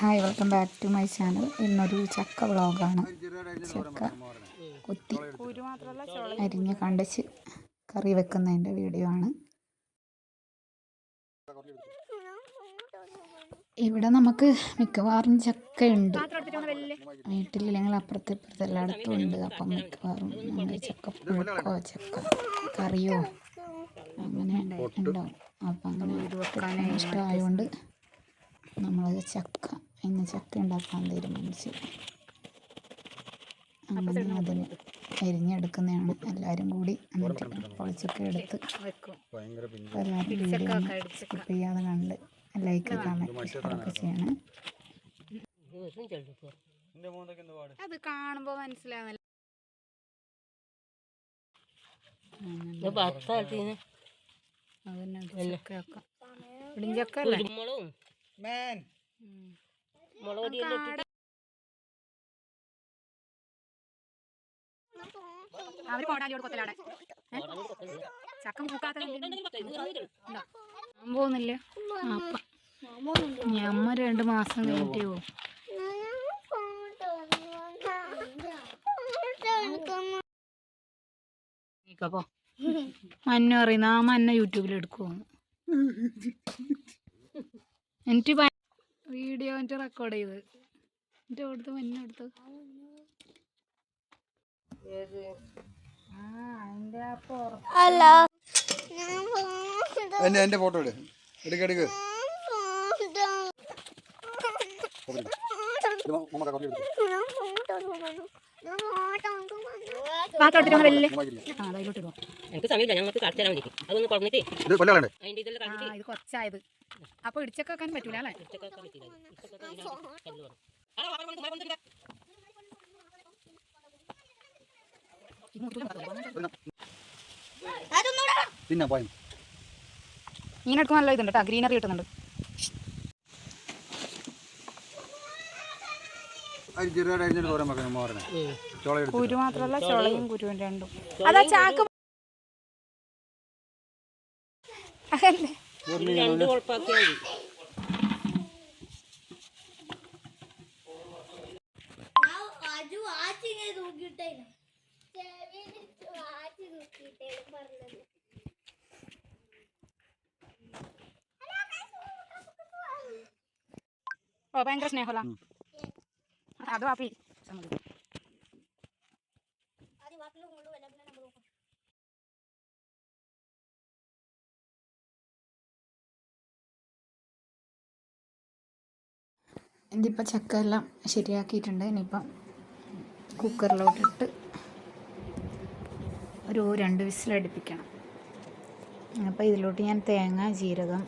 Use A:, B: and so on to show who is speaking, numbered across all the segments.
A: Hi welcome back to my channel. ഇന്നൊരു ചക്ക വ്ളോഗാണ്. ചക്ക കുത്തി അരിഞ്ഞ് കണ്ടച്ച് കറി വെക്കുന്നതിന്റെ വീഡിയോ ആണ്. ഇവിടെ നമുക്ക് മിക്കവാറും ചക്കയുണ്ട്. വീട്ടിലില്ലെങ്കിൽ അപ്പുറത്ത് ഇപ്പുറത്ത് എല്ലായിടത്തും ഉണ്ട്. അപ്പം മിക്കവാറും നമ്മൾ ചക്ക പുഴുക്കോ ചക്ക കറിയോ അങ്ങനെ ഉണ്ടാവും അപ്പം അങ്ങനെ ഇഷ്ടമായതുകൊണ്ട് നമ്മൾ ചക്ക ഇന്ന് ചക്ക ഉണ്ടാക്കാൻ തീരുമാനിച്ചു അങ്ങനെ അതിന് എരിഞ്ഞെടുക്കുന്നതാണ്. എല്ലാവരും കൂടി എന്നിട്ട് പൊളിച്ചൊക്കെ എടുത്ത് എല്ലാവരും വീഡിയോ സ്കിപ്പ് ചെയ്യാതെ കണ്ട് ലൈക്ക് കമന്റ് ചെയ്യണേ.
B: അത് കാണുമ്പോ മനസ്സിലാവുന്നില്ല അതന്നെ ചക്കയൊക്കെ. ഇടിഞ്ചക്ക അല്ലേ?
C: കുരുമുളകും. മുളക് പൊടിയെല്ലാം ഇട്ടിട്ട്
B: അവർ കോടാലിയോട് കൊത്തലാടെ. ചക്ക പൂക്കാത്ത പോകുന്നില്ല. അപ്പ. ഞമ്മ രണ്ട് മാസം കഴിഞ്ഞിട്ടേ പോകും മഞ്ഞ പറയുന്ന ആ മഞ്ഞ യൂട്യൂബിൽ എനിക്ക് വീഡിയോ എന്നിട്ട് റെക്കോർഡ് ചെയ്ത്. എന്നിട്ട് കൊടുത്ത് മഞ്ഞ
D: എന്റെ എന്റെ ഫോട്ടോ എടുക്ക് എടുക്ക്.
B: എടുക്ക്
C: എനിക്ക് സമയമില്ല ഞങ്ങൾക്ക് കാണിച്ചു തരാൻ വേണ്ടി അതൊന്ന് കുറഞ്ഞിട്ട്
D: ഇത് കൊല്ലാളണ്ടേ
C: അതിന്റെ ഇതെല്ലാം
B: ആ
C: കാണിച്ചിട്ട്
B: ഇത് കുറച്ചായത് അപ്പൊ ഇടിച്ചൊക്കെ വെക്കാൻ പറ്റൂല അല്ലേ?
C: പറ്റില്ല.
D: പിന്നെ പോയി
B: ഇങ്ങനെ എടുക്കുമ്പോൾ നല്ല ഇതുണ്ട് കേട്ടോ. ഗ്രീനറി കിട്ടുന്നുണ്ട്.
D: ചെറുതായിട്ട് അരിഞ്ഞിട്ട് തോരാൻ വെക്കണം മോറനെ ചോള എടുത്ത്
B: കുരു മാത്രമല്ല ചോളയും കുരുവും രണ്ടും. അതാ ചാക്ക് അതല്ലേ?
C: രണ്ട് കുഴപ്പമാക്കിയാൽ മതി
E: പറഞ്ഞത്
B: ഓ ഭയങ്കര സ്നേഹമല്ല
E: പിന്നെ നമ്മൾ നോക്കാം
A: ഇതിപ്പോൾ ചക്ക എല്ലാം ശരിയാക്കിയിട്ടുണ്ട്. ഇനിയിപ്പം കുക്കറിലോട്ടിട്ട് ഒരു രണ്ട് വിസിലടുപ്പിക്കണം അപ്പോൾ ഇതിലോട്ട് ഞാൻ തേങ്ങ ജീരകം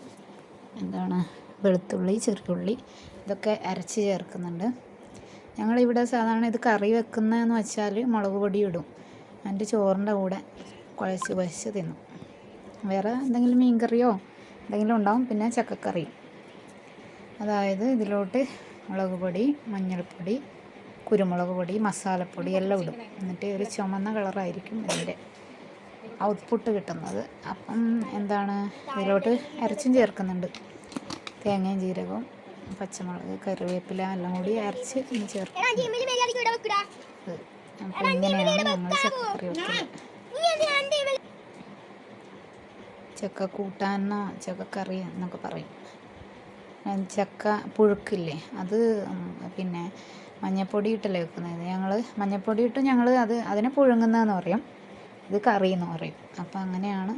A: എന്താണ് വെളുത്തുള്ളി ചെറുതുള്ളി ഇതൊക്കെ അരച്ച് ചേർക്കുന്നുണ്ട്. ഞങ്ങളിവിടെ സാധാരണ ഇത് കറി വെക്കുന്നതെന്ന് വെച്ചാൽ മുളക് പൊടി ഇടും അതിന്റെ ചോറിന്റെ കൂടെ കുഴച്ച് കുഴച്ച് തിന്നും. വേറെ എന്തെങ്കിലും മീൻ കറിയോ എന്തെങ്കിലും ഉണ്ടാവും പിന്നെ ചക്കക്കറി. അതായത് ഇതിലോട്ട് മുളക് പൊടി മഞ്ഞൾപ്പൊടി കുരുമുളക് പൊടി മസാലപ്പൊടി എല്ലാം ഇടും. എന്നിട്ട് ഒരു ചുമന്ന കളറായിരിക്കും ഇതിന്റെ ഔട്ട്പുട്ട് കിട്ടുന്നത്. അപ്പം എന്താണ്? ഇതിലോട്ട് ഇറച്ചും ചേർക്കുന്നുണ്ട്. തേങ്ങയും ജീരകവും. പച്ചമുളക് കറിവേപ്പില എല്ലാം കൂടി അരച്ച് ഒന്ന് ചേർക്കും. അപ്പോൾ ഇങ്ങനെയാണ് ഞങ്ങൾ ചക്കക്കറി വെക്കുന്നത് ചക്ക കൂട്ടാനോ ചക്കക്കറി എന്നൊക്കെ പറയും. ചക്ക പുഴുക്കില്ലേ? അത് പിന്നെ മഞ്ഞപ്പൊടി ഇട്ടല്ലേ വെക്കുന്നത്? ഞങ്ങൾ മഞ്ഞപ്പൊടി ഇട്ട് ഞങ്ങൾ അത് അതിനെ പുഴുങ്ങുന്നതെന്ന് പറയും. ഇത് കറി എന്ന് പറയും. അപ്പം അങ്ങനെയാണ്